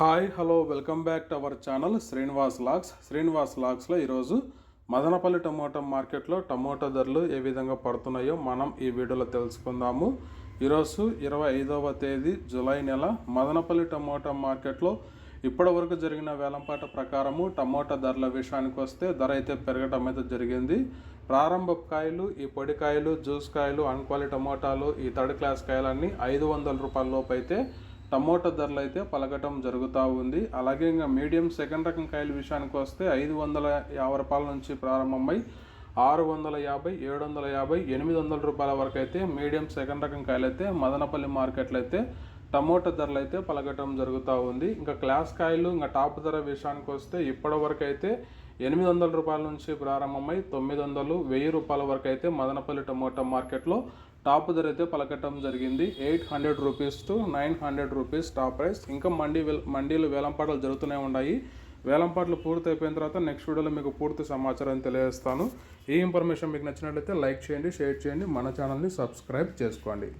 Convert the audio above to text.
Hi hello welcome back to our channel Srinivas lakhs Srinivas లాక్స్లో ఈరోజు Madanapalle tomato మార్కెట్లో టమోటా ధరలు ఏ విధంగా పడుతున్నాయో మనం ఈ వీడియోలో తెలుసుకుందాము. ఈరోజు ఇరవై ఐదవ తేదీ జూలై నెల మదనపల్లి టమోటా మార్కెట్లో ఇప్పటి వరకు జరిగిన వేలంపాట ప్రకారము టమోటా ధరల విషయానికి వస్తే ధర అయితే పెరగటం అయితే జరిగింది. ప్రారంభ కాయలు ఈ పొడి కాయలు జ్యూస్ కాయలు అన్క్వాలి టమోటాలు ఈ థర్డ్ క్లాస్ కాయలన్నీ ఐదు వందల రూపాయల లోపు అయితే టమోటా ధరలు అయితే పలకటం జరుగుతూ ఉంది. అలాగే ఇంకా మీడియం సెకండ్ రకం కాయల విషయానికి వస్తే ఐదు వందల యాభై రూపాయల నుంచి ప్రారంభమై ఆరు వందల యాభై ఏడు వందల యాభై ఎనిమిది వందల రూపాయల వరకు అయితే మీడియం సెకండ్ రకం కాయలు అయితే మదనపల్లి మార్కెట్లో అయితే టమోటా ధరలు అయితే పలకటం జరుగుతూ ఉంది. ఇంకా క్లాస్ కాయలు ఇంకా టాప్ ధర విషయానికి వస్తే ఇప్పటి వరకు అయితే ఎనిమిది వందల రూపాయల నుంచి ప్రారంభమై తొమ్మిది వందలు వెయ్యి రూపాయల వరకు అయితే మదనపల్లి టమోటా మార్కెట్లో టాప్ ధర అయితే పలకటం జరిగింది. Eight hundred rupees to nine hundred rupees top price. ఇంకా మండీ మండీలు వేలంపాటలు జరుగుతూనే ఉన్నాయి. వేలంపాట్లు పూర్తి అయిపోయిన తర్వాత నెక్స్ట్ వీడియోలో మీకు పూర్తి సమాచారం తెలియజేస్తాను. ఈ ఇన్ఫర్మేషన్ మీకు నచ్చినట్లయితే లైక్ చేయండి షేర్ చేయండి. మన ఛానల్ని సబ్స్క్రైబ్ చేసుకోండి.